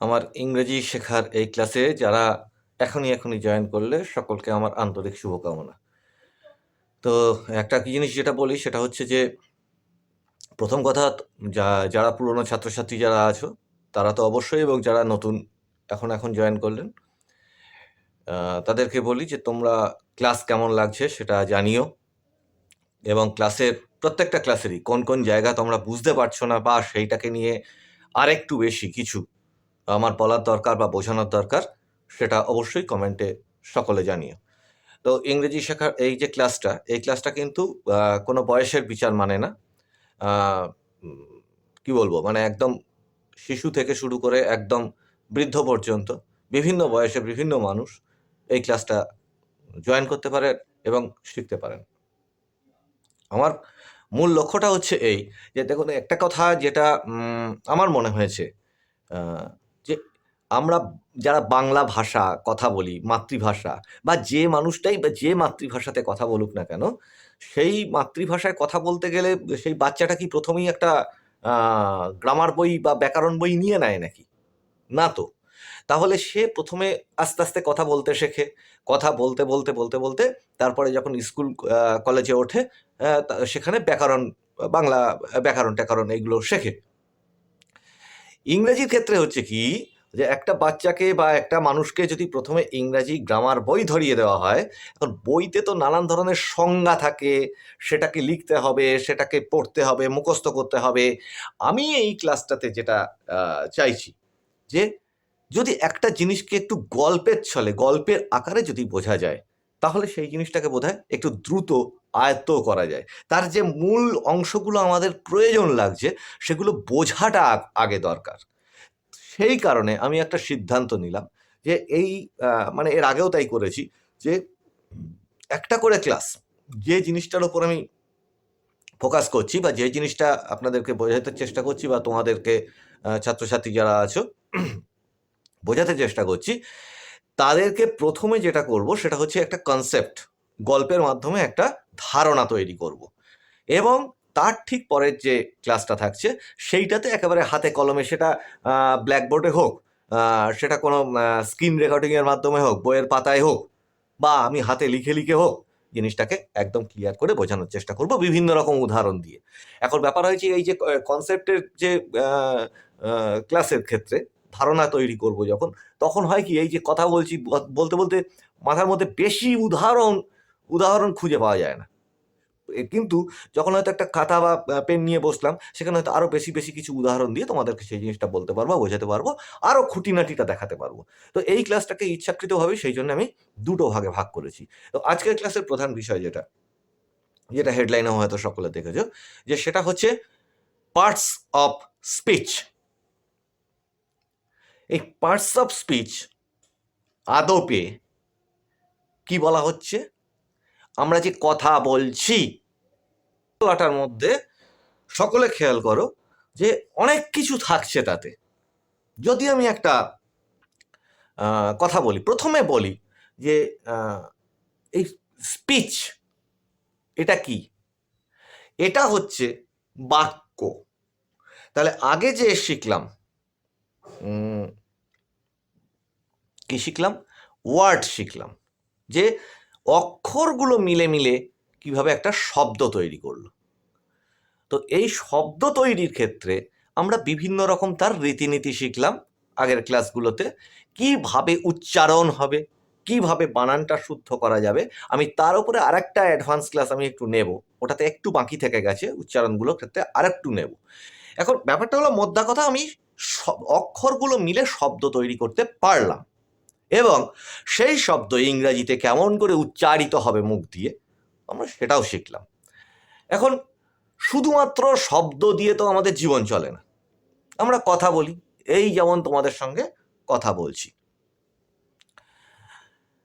আমার ইংরেজি শেখার এই ক্লাসে যারা এখনই এখনই জয়েন করলে সকলকে আমার আন্তরিক শুভকামনা। তো একটা কি জিনিস যেটা বলি সেটা হচ্ছে যে, প্রথম কথা যা, যারা পুরনো ছাত্রছাত্রী যারা আছো, তারা তো অবশ্যই এবং যারা নতুন এখন এখন জয়েন করলেন তাদেরকে বলি যে তোমরা ক্লাস কেমন লাগছে সেটা জানিও এবং ক্লাসের প্রত্যেকটা ক্লাসেরই কোন কোন জায়গা তোমরা বুঝতে পারছ না বা সেইটাকে নিয়ে আরেকটু বেশি কিছু আমার বলার দরকার বা বোঝানোর দরকার, সেটা অবশ্যই কমেন্টে সকলে জানিও। তো ইংরেজি শেখার এই যে ক্লাসটা এই ক্লাসটা কিন্তু কোনো বয়সের বিচার মানে না। কি বলব? মানে একদম শিশু থেকে শুরু করে একদম বৃদ্ধ পর্যন্ত বিভিন্ন বয়সে বিভিন্ন মানুষ এই ক্লাসটা জয়েন করতে পারে এবং শিখতে পারেন। আমার মূল লক্ষ্যটা হচ্ছে এই যে, দেখুন, একটা কথা যেটা আমার মনে হয়েছে আমরা যারা বাংলা ভাষা কথা বলি, মাতৃভাষা বা যে মানুষটাই বা যে মাতৃভাষাতে কথা বলুক না কেন, সেই মাতৃভাষায় কথা বলতে গেলে সেই বাচ্চাটা কি প্রথমেই একটা গ্রামার বই বা ব্যাকরণ বই নিয়ে নেয় নাকি? না তো। তাহলে সে প্রথমে আস্তে আস্তে কথা বলতে শেখে। কথা বলতে বলতে বলতে বলতে তারপরে যখন স্কুল কলেজে ওঠে সেখানে ব্যাকরণ, বাংলা ব্যাকরণ ট্যাকরণ এগুলো শেখে। ইংরেজির ক্ষেত্রে হচ্ছে কি যে একটা বাচ্চাকে বা একটা মানুষকে যদি প্রথমে ইংরাজি গ্রামার বই ধরিয়ে দেওয়া হয়, এখন বইতে তো নানান ধরনের সংজ্ঞা থাকে, সেটাকে লিখতে হবে, সেটাকে পড়তে হবে, মুখস্থ করতে হবে। আমি এই ক্লাসটাতে যেটা চাইছি যে যদি একটা জিনিসকে একটু গল্পের ছলে, গল্পের আকারে যদি বোঝা যায়, তাহলে সেই জিনিসটাকে বোধহয় একটু দ্রুত আয়ত্ত করা যায়। তার যে মূল অংশগুলো আমাদের প্রয়োজন লাগছে, সেগুলো বোঝাটা আগে দরকার। সেই কারণে আমি একটা সিদ্ধান্ত নিলাম যে এই মানে এর আগেও তাই করেছি যে একটা করে ক্লাস যে জিনিসটার ওপর আমি ফোকাস করছি বা যে জিনিসটা আপনাদেরকে বোঝাতে চেষ্টা করছি বা তোমাদেরকে ছাত্রছাত্রী যারা আছো, বোঝাতে চেষ্টা করছি, তাদেরকে প্রথমে যেটা করব সেটা হচ্ছে একটা কনসেপ্ট গল্পের মাধ্যমে একটা ধারণা তৈরি করব। এবং তার ঠিক পরের যে ক্লাসটা থাকছে, সেইটাতে একেবারে হাতে কলমে সেটা ব্ল্যাকবোর্ডে হোক সেটা কোনো স্ক্রিন রেকর্ডিংয়ের মাধ্যমে হোক, বইয়ের পাতায় হোক, বা আমি হাতে লিখে লিখে হোক, জিনিসটাকে একদম ক্লিয়ার করে বোঝানোর চেষ্টা করব বিভিন্ন রকম উদাহরণ দিয়ে। এখন ব্যাপার হয়েছে এই যে কনসেপ্টের যে ক্লাসের ক্ষেত্রে ধারণা তৈরি করব যখন, তখন হয় কি এই যে কথা বলছি বলতে বলতে মাথার মধ্যে বেশি উদাহরণ উদাহরণ খুঁজে পাওয়া যায় না। কিন্তু যখন হয়তো একটা খাতা বা পেন নিয়ে বসলাম, সেখানে হয়তো আরও বেশি বেশি কিছু উদাহরণ দিয়ে তোমাদেরকে সেই জিনিসটা বলতে পারব, বোঝাতে পারব আরও খুঁটিনাটিটা দেখাতে পারব। তো এই ক্লাসটাকে ইচ্ছাকৃতভাবে সেই জন্য আমি দুটো ভাগে ভাগ করেছি। তো আজকের ক্লাসের প্রধান বিষয় যেটা যেটা হেডলাইনে হয়তো সকলে দেখেছ, যে সেটা হচ্ছে পার্টস অফ স্পিচ। এই পার্টস অফ স্পিচ আদপে কি বলা হচ্ছে? আমরা যে কথা বলছি বলাটার মধ্যে সকলে খেয়াল করো যে অনেক কিছু থাকছে তাতে। যদি আমি একটা কথা বলি, প্রথমে বলি যে এই স্পিচ এটা কি? এটা হচ্ছে বাক্য। তাহলে আগে যে শিখলাম কি শিখলাম? ওয়ার্ড শিখলাম। যে অক্ষরগুলো মিলে মিলে কীভাবে একটা শব্দ তৈরি করল। তো এই শব্দ তৈরির ক্ষেত্রে আমরা বিভিন্ন রকম তার রীতিনীতি শিখলাম আগের ক্লাসগুলোতে। কীভাবে উচ্চারণ হবে, কীভাবে বানানটা শুদ্ধ করা যাবে, আমি তার উপরে আরেকটা অ্যাডভান্স ক্লাস আমি একটু নেব, ওটাতে একটু বাকি থেকে গেছে উচ্চারণগুলোর ক্ষেত্রে আরেকটু নেব। এখন ব্যাপারটা হলো, মোদ্দা কথা আমি অক্ষরগুলো মিলে শব্দ তৈরি করতে পারলাম। এবং সেই শব্দ ইংরাজিতে কেমন করে উচ্চারিত হবে মুখ দিয়ে, আমরা সেটাও শিখলাম। এখন শুধুমাত্র শব্দ দিয়ে তো আমাদের জীবন চলে না। আমরা কথা বলি, এই যেমন তোমাদের সঙ্গে কথা বলছি।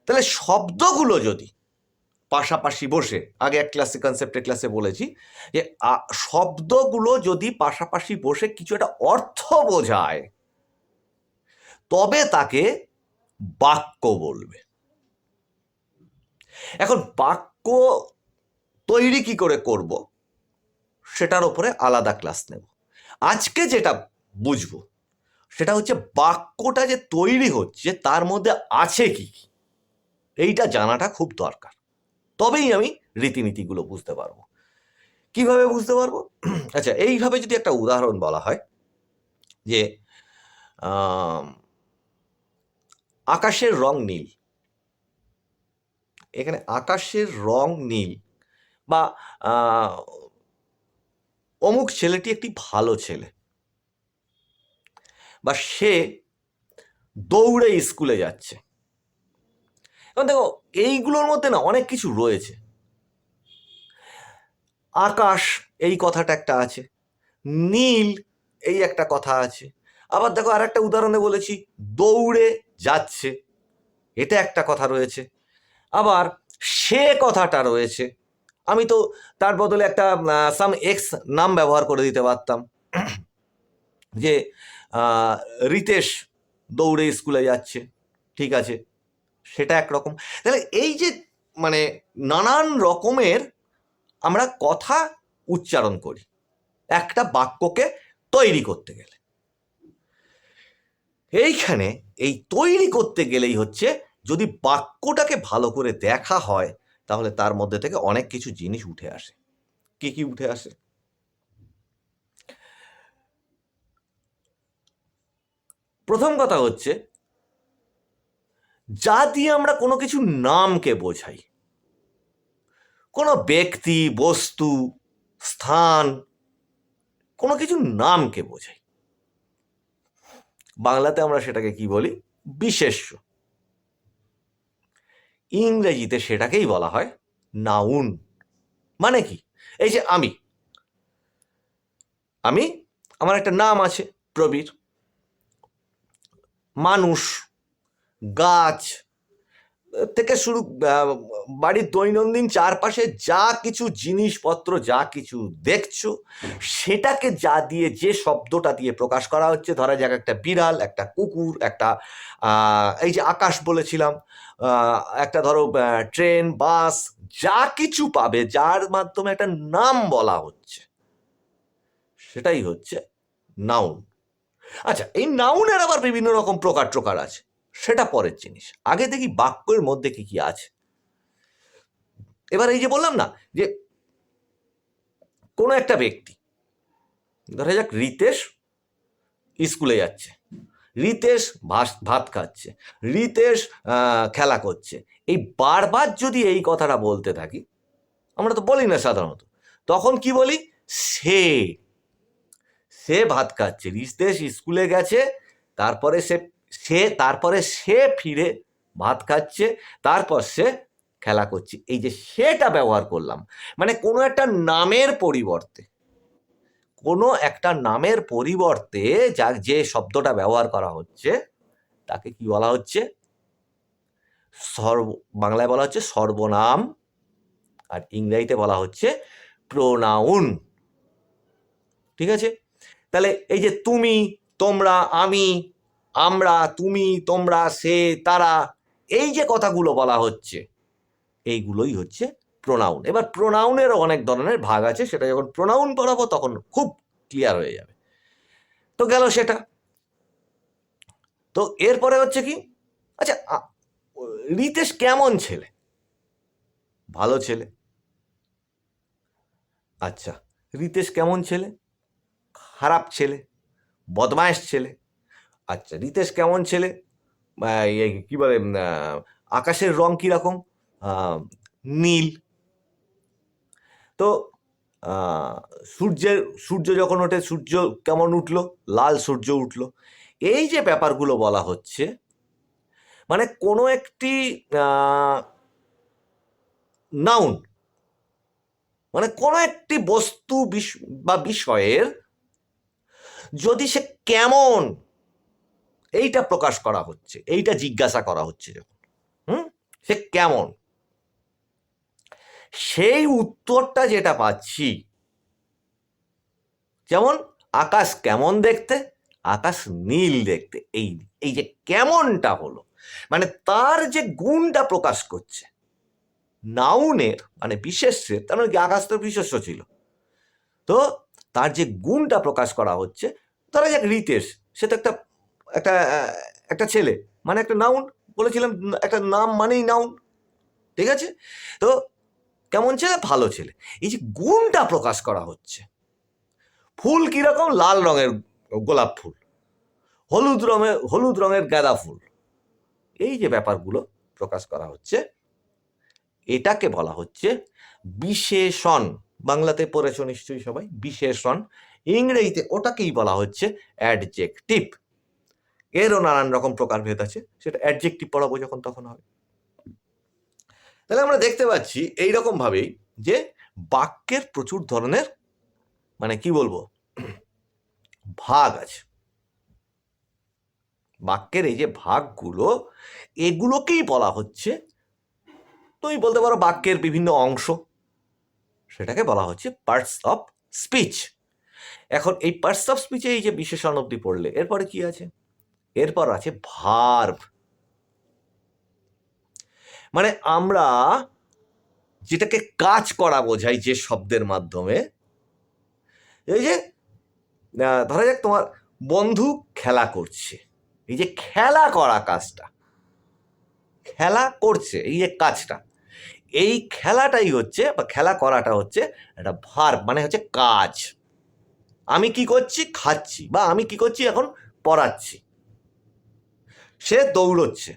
তাহলে শব্দগুলো যদি পাশাপাশি বসে, আগে এক ক্লাসে কনসেপ্টের ক্লাসে বলেছি যে শব্দগুলো যদি পাশাপাশি বসে কিছু একটা অর্থ বোঝায়, তবে তাকে বাক্য বলবে। এখন বাক্য তৈরি কি করে করব? সেটার ওপরে আলাদা ক্লাস নেব। আজকে যেটা বুঝব, সেটা হচ্ছে বাক্যটা যে তৈরি হচ্ছে, তার মধ্যে আছে কি কি? এইটা জানাটা খুব দরকার। তবেই আমি রীতিনীতিগুলো বুঝতে পারব। কীভাবে বুঝতে পারব? আচ্ছা এইভাবে যদি একটা উদাহরণ বলা হয় যে আকাশের রং নীল। এখানে আকাশের রং নীল বা অমুক ছেলেটি একটি ভালো ছেলে বা সে দৌড়ে স্কুলে যাচ্ছে। এবং দেখো, এইগুলোর মধ্যে না অনেক কিছু রয়েছে। আকাশ এই কথাটা একটা আছে, নীল এই একটা কথা আছে। আবার দেখো আর একটা উদাহরণে বলেছি, দৌড়ে যাচ্ছে। এটা একটা কথা রয়েছে। আবার সে কথাটা রয়েছে। আমি তো তার বদলে একটা সাম এক্স নাম ব্যবহার করে দিতে পারতাম। যে রিতেশ দৌড়ে স্কুলে যাচ্ছে। ঠিক আছে? সেটা একরকম। তাহলে এই যে মানে নানান রকমের আমরা কথা উচ্চারণ করি। একটা বাক্যকে তৈরি করতে গেলে। এইখানে এই তৈরি করতে গেলেই হচ্ছে যদি বাক্যটাকে ভালো করে দেখা হয়, তাহলে তার মধ্যে থেকে অনেক কিছু জিনিস উঠে আসে। কি কি উঠে আসে? প্রথম কথা হচ্ছে, যা দিয়ে আমরা কোনো কিছু নামকে বোঝাই, কোনো ব্যক্তি, বস্তু, স্থান, কোনো কিছু নামকে বোঝাই। বাংলাতে আমরা সেটাকে কি বলি? বিশেষ্য। ইংরেজিতে সেটাকেই বলা হয় নাউন। মানে কি? এই যে আমি। আমি, আমার একটা নাম আছে, প্রবীর। মানুষ, গাছ থেকে শুরু বাড়ির দৈনন্দিন চারপাশে যা কিছু জিনিসপত্র, যা কিছু দেখছ, সেটাকে যা দিয়ে, যে শব্দটা দিয়ে প্রকাশ করা হচ্ছে, ধরা যাক একটা বিড়াল, একটা কুকুর, একটা এই যে আকাশ বলেছিলাম একটা ধরো ট্রেন, বাস, যা কিছু পাবে, যার মাধ্যমে একটা নাম বলা হচ্ছে, সেটাই হচ্ছে নাউন। আচ্ছা এই নাউনের আবার বিভিন্ন রকম প্রকার প্রকার আছে। সেটা পরের জিনিস। আগে দেখি বাক্যের মধ্যে কি কি আছে। এবার এই যে বললাম না যে কোনো একটা ব্যক্তি, ধরা যাক রিতেশ স্কুলে যাচ্ছে, রিতেশ ভাত খাচ্ছে, রিতেশ খেলা করছে। এই বারবার যদি এই কথাটা বলতে থাকি, আমরা তো বলি না সাধারণত, তখন কি বলি? সে সে ভাত খাচ্ছে, রিতেশ স্কুলে গেছে, তারপরে সে সে তারপরে সে ফিরে ভাত খাচ্ছে, তারপর সে খেলা করছে। এই যে সেটা ব্যবহার করলাম মানে কোনো একটা নামের পরিবর্তে, কোনো একটা নামের পরিবর্তে যা যে শব্দটা ব্যবহার করা হচ্ছে, তাকে কি বলা হচ্ছে? সর্ব, বাংলায় বলা হচ্ছে সর্বনাম, আর ইংরেজিতে বলা হচ্ছে প্রোনাউন। ঠিক আছে? তাহলে এই যে তুমি, তোমরা, আমি আমরা, তুমি, তোমরা, সে, তারা, এই যে কথাগুলো বলা হচ্ছে, এইগুলোই হচ্ছে প্রোনাউন এবার প্রোনাউনেরও অনেক ধরনের ভাগ আছে, সেটা যখন প্রোনাউন পড়াবো তখন খুব ক্লিয়ার হয়ে যাবে। তো গেল সেটা। তো এরপরে হচ্ছে কি? আচ্ছা রিতেশ কেমন ছেলে? ভালো ছেলে। আচ্ছা রিতেশ কেমন ছেলে? খারাপ ছেলে বদমাইশ ছেলে। আচ্ছা রিতেশ কেমন ছেলে? কি বলে আকাশের রং কীরকম? নীল। তো সূর্যের, সূর্য যখন ওঠে, সূর্য কেমন উঠল? লাল সূর্য উঠল। এই যে ব্যাপারগুলো বলা হচ্ছে মানে কোনো একটি নাউন মানে কোনো একটি বস্তু বা বিষয়ের যদি সে কেমন এইটা প্রকাশ করা হচ্ছে, এইটা জিজ্ঞাসা করা হচ্ছে যখন, হুম? সে কেমন? সেই উত্তরটা যেটা পাচ্ছি, যেমন আকাশ কেমন দেখতে? আকাশ নীল দেখতে, এই এই যে কেমনটা হলো মানে তার যে গুণটা প্রকাশ করছে নাউনের মানে বিশেষ্যের তার মানে কি আকাশ তো বিশেষ্য ছিল, তো তার যে গুণটা প্রকাশ করা হচ্ছে, ধরা যাক রিতেশ সে তো একটা একটা একটা ছেলে। মানে একটা নাউন বলেছিলাম, একটা নাম মানেই নাউন ঠিক আছে? তো কেমন ছেলে? ভালো ছেলে। এই যে গুণটা প্রকাশ করা হচ্ছে। ফুল কীরকম? লাল রঙের গোলাপ ফুল। হলুদ রঙের হলুদ রঙের গাঁদা ফুল। এই যে ব্যাপারগুলো প্রকাশ করা হচ্ছে, এটাকে বলা হচ্ছে বিশেষণ। বাংলাতে পড়েছো নিশ্চয়ই সবাই? বিশেষণ। ইংরেজিতে ওটাকেই বলা হচ্ছে অ্যাডজেক্টিভ এরও নানান রকম প্রকারভেদ আছে, সেটা অ্যাডজেক্টিভ পড়াবো যখন তখন হবে। তাহলে আমরা দেখতে পাচ্ছি এই ভাবেই যে বাক্যের প্রচুর ধরনের মানে কি বলব, ভাগ আছে। বাক্যের এই যে ভাগগুলো, এগুলোকেই বলা হচ্ছে, তুমি বলতে পারো বাক্যের বিভিন্ন অংশ, সেটাকে বলা হচ্ছে পার্টস অফ স্পিচ এখন এই পার্টস অফ স্পিচে এই যে বিশেষণ অব্দি পড়লে, এরপরে কি আছে? এরপর আছে ভার্ব মানে আমরা যেটাকে কাজ করা বোঝাই যে শব্দের মাধ্যমে, এই যে ধরা যাক তোমার বন্ধু খেলা করছে। এই যে খেলা করা কাজটা, খেলা করছে, এই যে কাজটা। এই খেলাটাই হচ্ছে বা খেলা করাটা হচ্ছে একটা ভার মানে হচ্ছে কাজ। আমি কি করছি? খাচ্ছি বা আমি কি করছি এখন? পড়াচ্ছি। সে দৌড়চ্ছে।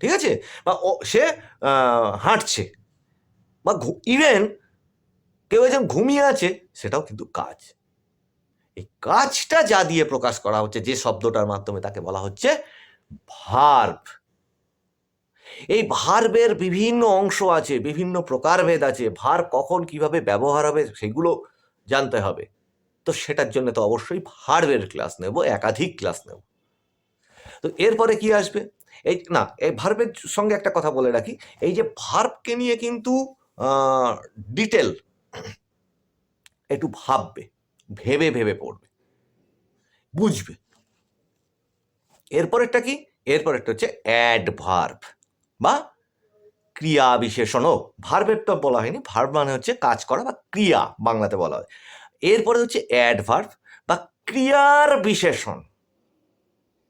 ঠিক আছে? বা সে হাঁটছে। বা ইভেন কেউ একজন ঘুমিয়ে আছে, সেটাও কিন্তু কাজ। এই কাজটা যা দিয়ে প্রকাশ করা হচ্ছে, যে শব্দটার মাধ্যমে তাকে বলা হচ্ছে ভার্ব। এই ভার্বের বিভিন্ন অংশ আছে, বিভিন্ন প্রকারভেদ আছে। ভার কখন কীভাবে ব্যবহার হবে, সেগুলো জানতে হবে। তো সেটার জন্য তো অবশ্যই ভার্বের ক্লাস নেব, একাধিক ক্লাস নেব। তো এরপরে কি আসবে? এই না, এই ভার্বের সঙ্গে একটা কথা বলে রাখি। এই যে ভার্বকে নিয়ে কিন্তু ডিটেল একটু ভাববে, ভেবে ভেবে পড়বে, বুঝবে। এরপরেরটা কি? এরপরেরটা হচ্ছে অ্যাডভার্ব বা ক্রিয়া বিশেষণও ভার্বের তো বলা হয়নি। ভার্ব মানে হচ্ছে কাজ করা বা ক্রিয়া বাংলাতে বলা হয়। এরপরে হচ্ছে অ্যাডভার্ব বা ক্রিয়ার বিশেষণ।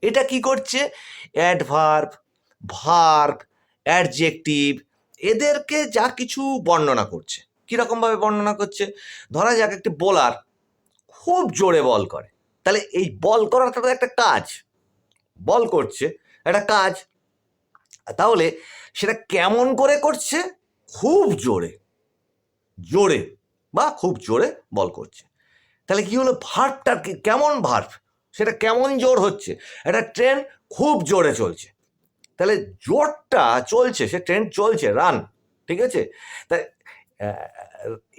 এটা কি করছে? অ্যাডভার্ব ভার্ব অ্যাডজেক্টিভ এদেরকে যা কিছু বর্ণনা করছে। কীরকমভাবে বর্ণনা করছে? ধরা যাক একটি বোলার খুব জোরে বল করে। তাহলে এই বল করাটা একটা কাজ বল করছে, একটা কাজ। তাহলে সেটা কেমন করে করছে? খুব জোরে জোরে। বা খুব জোরে বল করছে। তাহলে কি হলো? ভার্বটা কি কেমন ভার্ব সেটা কেমন জোর হচ্ছে? একটা ট্রেন খুব জোরে চলছে। তাহলে জোরটা চলছে সে ট্রেন চলছে রান ঠিক আছে? আহ,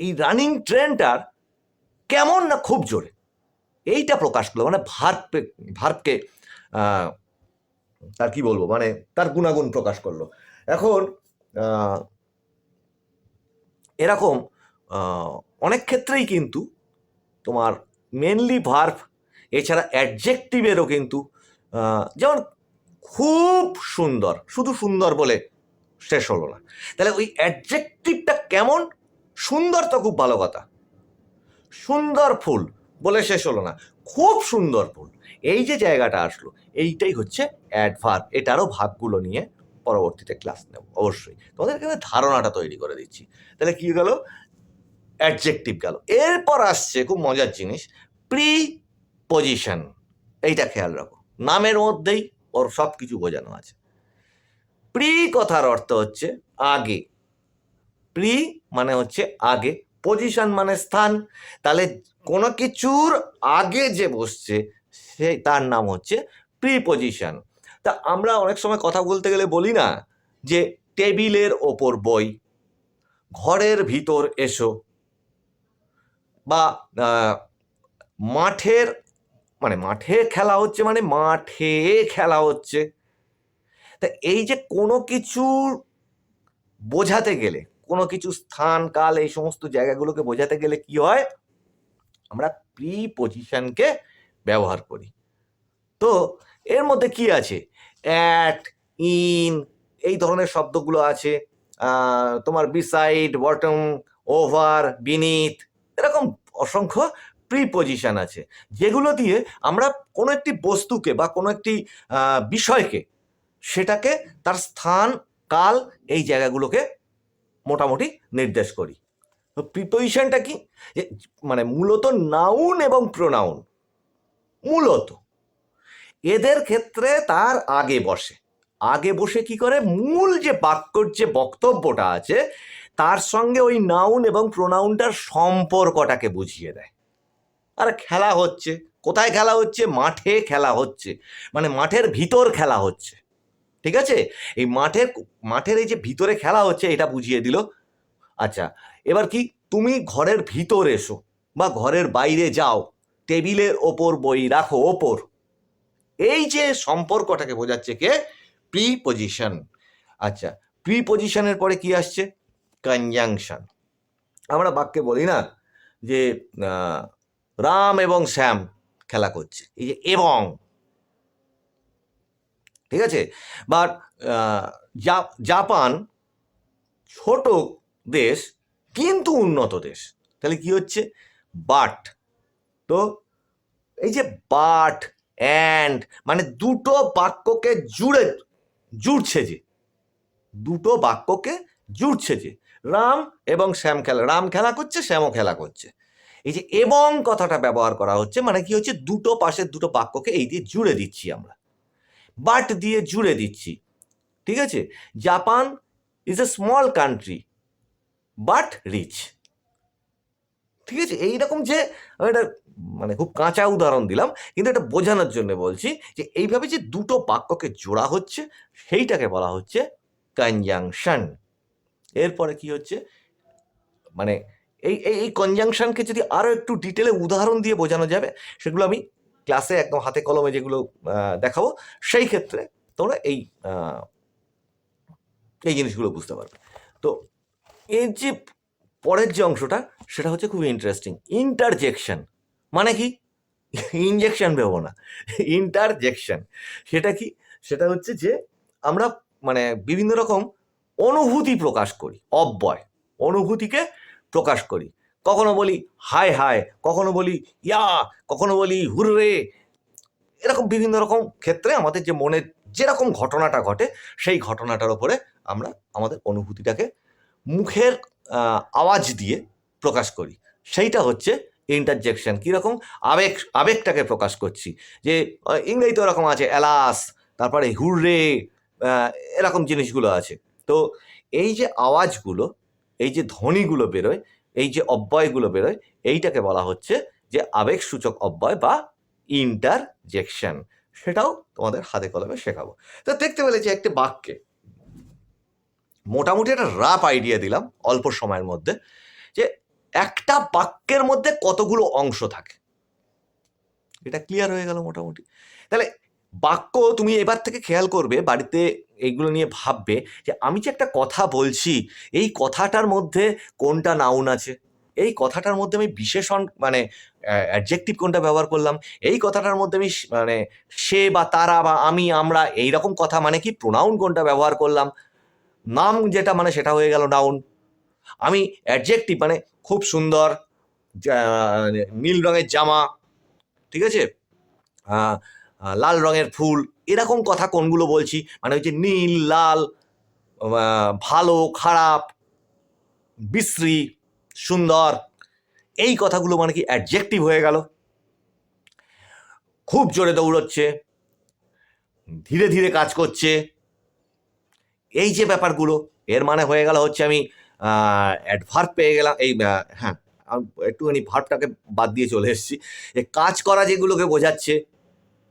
এই রানিং ট্রেনটার কেমন না খুব জোরে? এইটা প্রকাশ করল মানে ভার্বকে আহ, তার কি বলব মানে তার গুণাগুণ প্রকাশ করল। এখন এরকম অনেক ক্ষেত্রেই কিন্তু তোমার মেনলি ভার্ভ এছাড়া অ্যাডজেক্টিভেরও কিন্তু যেমন খুব সুন্দর, শুধু সুন্দর বলে শেষ হলো না। তাহলে ওই অ্যাডজেক্টিভটা কেমন? সুন্দর তো খুব ভালো কথা। সুন্দর ফুল বলে শেষ হলো না। খুব সুন্দর ফুল। এই যে জায়গাটা আসলো, এইটাই হচ্ছে অ্যাডভার্ব এটারও ভাগগুলো নিয়ে পরবর্তীতে ক্লাস নেব, অবশ্যই। তোমাদের এখানে ধারণাটা তৈরি করে দিচ্ছি। তাহলে কী গেল অ্যাডজেক্টিভ গেল। এরপর আসছে খুব মজার জিনিস প্রি পজিশন এইটা খেয়াল রাখো। নামের মধ্যেই ওর সব কিছু বোঝানো আছে। প্রি কথার অর্থ হচ্ছে আগে। প্রি মানে হচ্ছে আগে। পজিশন মানে স্থান। তাহলে কোনো কিছুর আগে যে বসছে সে তার নাম হচ্ছে প্রি পজিশন তা আমরা অনেক সময় কথা বলতে গেলে বলি না যে টেবিলের ওপর বই, ঘরের ভিতর এসো। বা মাঠের মানে মাঠে খেলা হচ্ছে মানে মাঠে খেলা হচ্ছে। তা এই যে কোনো কিছু বোঝাতে গেলে, কোনো কিছু স্থান, কাল এই সমস্ত জায়গাগুলোকে বোঝাতে গেলে কি হয়? আমরা প্রি পজিশনকে ব্যবহার করি। তো এর মধ্যে কি আছে? অ্যাট ইন এই ধরনের শব্দগুলো আছে। তোমার বিসাইড বটম ওভার বিনিথ এরকম অসংখ্য প্রিপজিশন আছে, যেগুলো দিয়ে আমরা কোনো একটি বস্তুকে বা কোনো একটি বিষয়কে সেটাকে তার স্থান, কাল এই জায়গাগুলোকে মোটামুটি নির্দেশ করি। তো প্রিপজিশনটা কি? মানে মূলত নাউন এবং প্রোনাউন মূলত। এদের ক্ষেত্রে তার আগে বসে। আগে বসে কি করে? মূল যে বাক্যর যে বক্তব্যটা আছে তার সঙ্গে ওই নাউন এবং প্রোনাউনটার সম্পর্কটাকে বুঝিয়ে দেয়। আর খেলা হচ্ছে, কোথায় খেলা হচ্ছে? মাঠে খেলা হচ্ছে মানে মাঠের ভিতর খেলা হচ্ছে, ঠিক আছে? এই মাঠের মাঠের এই যে ভিতরে খেলা হচ্ছে, এটা বুঝিয়ে দিল। আচ্ছা এবার কি? তুমি ঘরের ভিতর এসো বা ঘরের বাইরে যাও, টেবিলের ওপর বই রাখো, ওপর। এই যে সম্পর্কটাকে বোঝাচ্ছে কে? প্রিপজিশন আচ্ছা প্রিপজিশনের পরে কি আসছে? কনজাংশন আমরা বাক্যে বলি না যে রাম এবং শ্যাম খেলা করছে। এই যে, এবং। ঠিক আছে? বাট জাপান ছোট দেশ কিন্তু উন্নত দেশ। তাহলে কি হচ্ছে? বাট তো এই যে বাট অ্যান্ড মানে দুটো বাক্যকে জুড়ে, জুড়ছে যে। দুটো বাক্যকে জুড়ছে যে। রাম এবং শ্যাম খেলা। রাম খেলা করছে, শ্যামও খেলা করছে। এই যে এবং কথাটা ব্যবহার করা হচ্ছে মানে কি হচ্ছে? দুটো পাশের দুটো বাক্যকে এই দিয়ে জুড়ে দিচ্ছি আমরা। বাট দিয়ে জুড়ে দিচ্ছি। ঠিক আছে? Japan is a small country but rich ঠিক আছে? এইরকম যে এটা মানে খুব কাঁচা উদাহরণ দিলাম, কিন্তু এটা বোঝানোর জন্য বলছি যে এইভাবে যে দুটো বাক্যকে জোড়া হচ্ছে, সেইটাকে বলা হচ্ছে কনজাংশন। এরপরে কি হচ্ছে? মানে এই এই এই কনজাংশনকে যদি আরও একটু ডিটেলে উদাহরণ দিয়ে বোঝানো যাবে, সেগুলো আমি ক্লাসে একদম হাতে কলমে যেগুলো দেখাবো, সেই ক্ষেত্রে তোমরা এই এই জিনিসগুলো বুঝতে পারবে। তো এর যে পরের যে অংশটা, সেটা হচ্ছে খুব ইন্টারেস্টিং ইন্টারজেকশন মানে কি? ইনজেকশন ভেবো না। ইন্টারজেকশন সেটা কি? সেটা হচ্ছে যে আমরা মানে বিভিন্ন রকম অনুভূতি প্রকাশ করি, অব্যয়। অনুভূতিকে প্রকাশ করি। কখনো বলি, হায় হায় কখনো বলি, ইয়া কখনো বলি, হুররে এরকম বিভিন্ন রকম ক্ষেত্রে আমাদের যে মনের যেরকম ঘটনাটা ঘটে, সেই ঘটনাটার ওপরে আমরা আমাদের অনুভূতিটাকে মুখের আওয়াজ দিয়ে প্রকাশ করি। সেইটা হচ্ছে ইন্টারজেকশন কীরকম? আবেগ, আবেগটাকে প্রকাশ করছি। যে ইংরেজিতে ওরকম আছে, এলাস তারপরে হুররে এরকম জিনিসগুলো আছে। তো এই যে আওয়াজগুলো, এই যে ধ্বনিগুলো বেরোয়, এই যে অব্যয়গুলো বেরোয়, এইটাকে বলা হচ্ছে যে আবেগসূচক অব্যয় বা ইন্টারজেকশন সেটাও তোমাদের হাতে কলমে শেখাবো। তো দেখতে পেলে যে একটি বাক্যে মোটামুটি একটা রাপ আইডিয়া দিলাম অল্প সময়ের মধ্যে, যে একটা বাক্যের মধ্যে কতগুলো অংশ থাকে? এটা ক্লিয়ার হয়ে গেল মোটামুটি। তাহলে বাক্য তুমি এবার থেকে খেয়াল করবে, বাড়িতে এইগুলো নিয়ে ভাববে যে আমি যে একটা কথা বলছি, এই কথাটার মধ্যে কোনটা নাউন আছে? এই কথাটার মধ্যে আমি বিশেষণ মানে অ্যাডজেক্টিভ কোনটা ব্যবহার করলাম? এই কথাটার মধ্যে আমি মানে সে বা তারা বা আমি, আমরা এই রকম কথা মানে কি প্রোনাউন কোনটা ব্যবহার করলাম? নাম যেটা মানে সেটা হয়ে গেল নাউন আমি অ্যাডজেক্টিভ মানে খুব সুন্দর, যা- নীল রঙের জামা, ঠিক আছে? লাল রঙের ফুল, এরকম কথা কোনগুলো বলছি? মানে হচ্ছে নীল, লাল ভালো, খারাপ, বিশ্রী, সুন্দর, এই কথাগুলো মানে কি অ্যাডজেক্টিভ হয়ে গেল। খুব জোরে দৌড়চ্ছে, ধীরে ধীরে কাজ করছে। এই যে ব্যাপারগুলো, এর মানে হয়ে গেল হচ্ছে আমি অ্যাডভার্ব পেয়ে গেলাম, এই হ্যাঁ একটুখানি ভার্বটাকে বাদ দিয়ে চলে এসেছি। কাজ করা যেগুলোকে বোঝাচ্ছে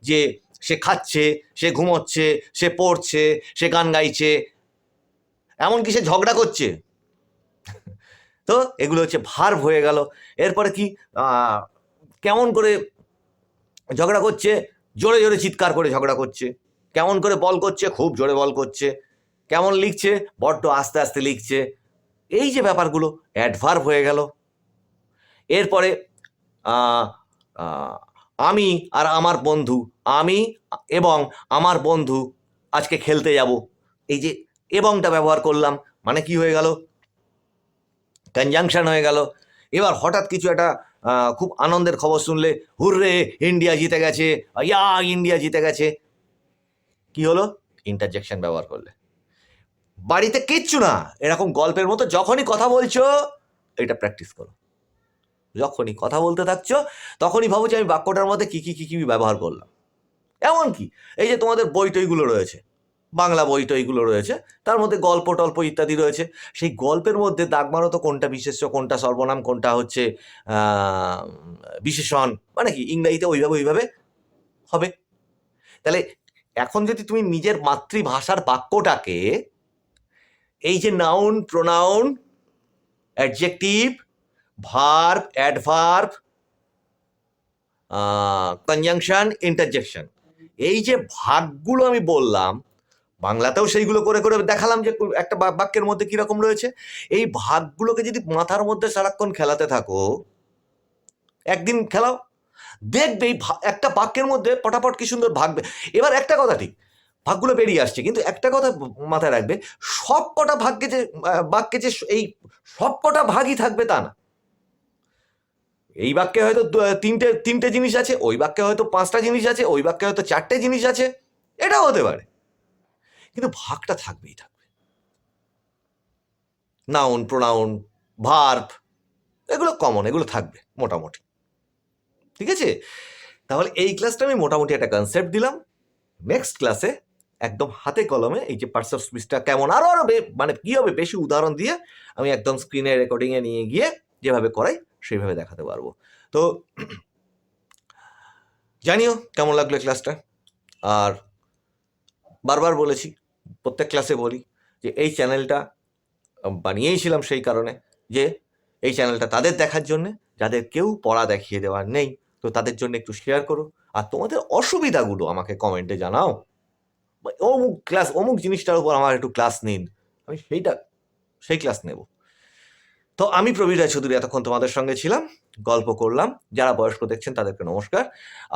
যে সে খাচ্ছে, সে ঘুমোচ্ছে, সে পড়ছে, সে গান গাইছে, এমনকি সে ঝগড়া করছে। তো এগুলো হচ্ছে ভার্ব হয়ে গেল। এরপরে কি? কেমন করে ঝগড়া করছে? জোরে জোরে চিৎকার করে ঝগড়া করছে। কেমন করে বল করছে? খুব জোরে বল করছে। কেমন লিখছে? বড্ড আস্তে আস্তে লিখছে। এই যে ব্যাপারগুলো অ্যাডভার্ভ হয়ে গেল। এরপরে আমি আর আমার বন্ধু, আমি এবং আমার বন্ধু আজকে খেলতে যাব। এই যে এবংটা ব্যবহার করলাম মানে কি হয়ে গেল? কনজাংশন হয়ে গেল। এবার হঠাৎ কিছু একটা খুব আনন্দের খবর শুনলে, হুররে, ইন্ডিয়া জিতে গেছে, ইয়া, ইন্ডিয়া জিতে গেছে। কি হলো? ইন্টারজেকশন ব্যবহার করলে। বাড়িতে কিচ্ছু না, এরকম গল্পের মতো যখনই কথা বলছো, এটা প্র্যাকটিস করো। যখনই কথা বলতে থাকছো, তখনই ভাবো যে আমি বাক্যটার মধ্যে কি কি কি কি ব্যবহার করলাম। এমন কি? এই যে তোমাদের বই টইগুলো রয়েছে, বাংলা বই টইগুলো রয়েছে, তার মধ্যে গল্প, টল্প ইত্যাদি রয়েছে। সেই গল্পের মধ্যে দাগ মারো কোনটা বিশেষ্য, কোনটা সর্বনাম, কোনটা হচ্ছে বিশেষণ মানে কি? ইংরাজিতে ওইভাবে ওইভাবে হবে। তাহলে এখন যদি তুমি নিজের মাতৃভাষার বাক্যটাকে এই যে noun pronoun adjective verb adverb conjunction interjection এই যে ভাগগুলো আমি বললাম, বাংলাতেও সেইগুলো করে করে দেখালাম যে একটা বাক্যের মধ্যে কীরকম রয়েছে। এই ভাগগুলোকে যদি মাথার মধ্যে সারাক্ষণ খেলাতে থাকো, একদিন খেলাও। দেখবে এই একটা বাক্যের মধ্যে পটাপট কি সুন্দর ভাগবে এবার একটা কথা ঠিক, ভাগগুলো বেরিয়ে আসছে, কিন্তু একটা কথা মাথায় রাখবে সব কটা ভাগ্যে যে বাক্যে যে এই সব কটা ভাগই থাকবে তা না। এই বাক্যে হয়তো তিনটে তিনটে জিনিস আছে, ওই বাক্যে হয়তো পাঁচটা জিনিস আছে, ওই বাক্যে হয়তো চারটে জিনিস আছে, এটাও হতে পারে। কিন্তু ভাগটা থাকবেই, থাকবে। নাউন প্রোনাউন ভার্ভ এগুলো কমন এগুলো থাকবে, মোটামুটি। ঠিক আছে? তাহলে এই ক্লাসটা আমি মোটামুটি একটা কনসেপ্ট দিলাম। নেক্সট ক্লাসে একদম হাতে কলমে এই যে পার্টস স্পিচটা কেমন, আরও আরও বে- মানে কি হবে, বেশি উদাহরণ দিয়ে আমি একদম স্ক্রিনে রেকর্ডিংয়ে নিয়ে গিয়ে যেভাবে করাই সেইভাবে দেখাতে পারব। তো জানিও কেমন লাগল ক্লাসটা? আর বারবার বলেছি, প্রত্যেক ক্লাসে বলি যে এই চ্যানেলটা বানিয়েইছিলাম সেই কারণে যে এই চ্যানেলটা তাদের দেখার জন্যে, যাদের কেউ পড়া দেখিয়ে দেওয়ার নেই, তো তাদের জন্য একটু শেয়ার করো। আর তোমাদের অসুবিধাগুলো আমাকে কমেন্টে জানাও। অমুক ক্লাস অমুক জিনিসটার উপর আমার একটু ক্লাস নিন। আমি সেইটা, সেই ক্লাস নেব। তো আমি প্রবীর রায় চৌধুরী এতক্ষণ তোমাদের সঙ্গে ছিলাম, গল্প করলাম। যারা বয়স্ক দেখছেন তাদেরকে নমস্কার।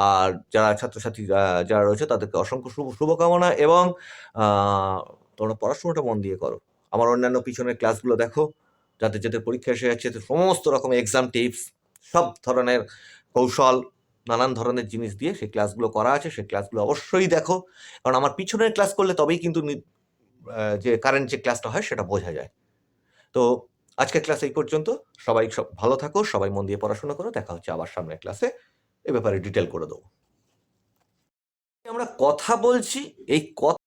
আর যারা ছাত্রছাত্রী যারা রয়েছে তাদেরকে অসংখ্য শুভ, শুভকামনা এবং তোমরা পড়াশোনাটা মন দিয়ে করো। আমার অন্যান্য পিছনের ক্লাসগুলো দেখো যাদের যাদের পরীক্ষা এসে যাচ্ছে সমস্ত রকম এক্সাম টিপস সব ধরনের কৌশল, নানান ধরনের জিনিস দিয়ে সেই ক্লাসগুলো করা আছে, সেই ক্লাসগুলো অবশ্যই দেখো। কারণ আমার পিছনের ক্লাস করলে তবেই কিন্তু যে কারেন্ট যে ক্লাসটা হয় সেটা বোঝা যায়। তো আজকের ক্লাস এই পর্যন্ত। সবাই সব ভালো থাকো, সবাই মন দিয়ে পড়াশোনা করো। দেখা হচ্ছে আবার সামনের ক্লাসে এ ব্যাপারে ডিটেল করে দেবো। আমরা কথা বলছি, এই কথা